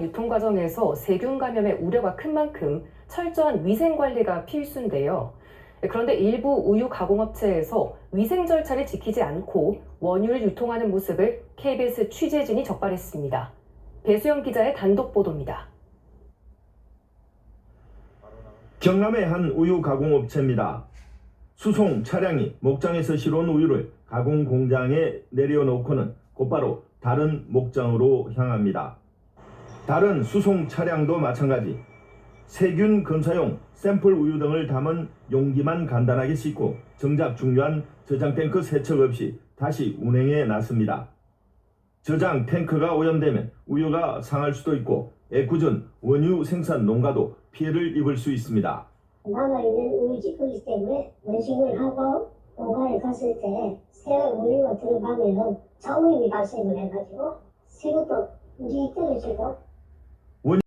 유통 과정에서 세균 감염의 우려가 큰 만큼 철저한 위생 관리가 필수인데요. 그런데 일부 우유 가공업체에서 위생 절차를 지키지 않고 원유를 유통하는 모습을 KBS 취재진이 적발했습니다. 배수영 기자의 단독 보도입니다. 경남의 한 우유 가공업체입니다. 수송 차량이 목장에서 실어온 우유를 가공 공장에 내려놓고는 곧바로 다른 목장으로 향합니다. 다른 수송 차량도 마찬가지. 세균 검사용 샘플 우유 등을 담은 용기만 간단하게 싣고 정작 중요한 저장 탱크 세척 없이 다시 운행에 나섭니다. 저장 탱크가 오염되면 우유가 상할 수도 있고 애꿎은 원유 생산 농가도 피해를 입을 수 있습니다. 남아있는 우유지 거기 때문에 원식을 하고 농가에 갔을 때새 우유가 들어가면은 저오염이 발생을 해가지고 새것도 물이 떨어지고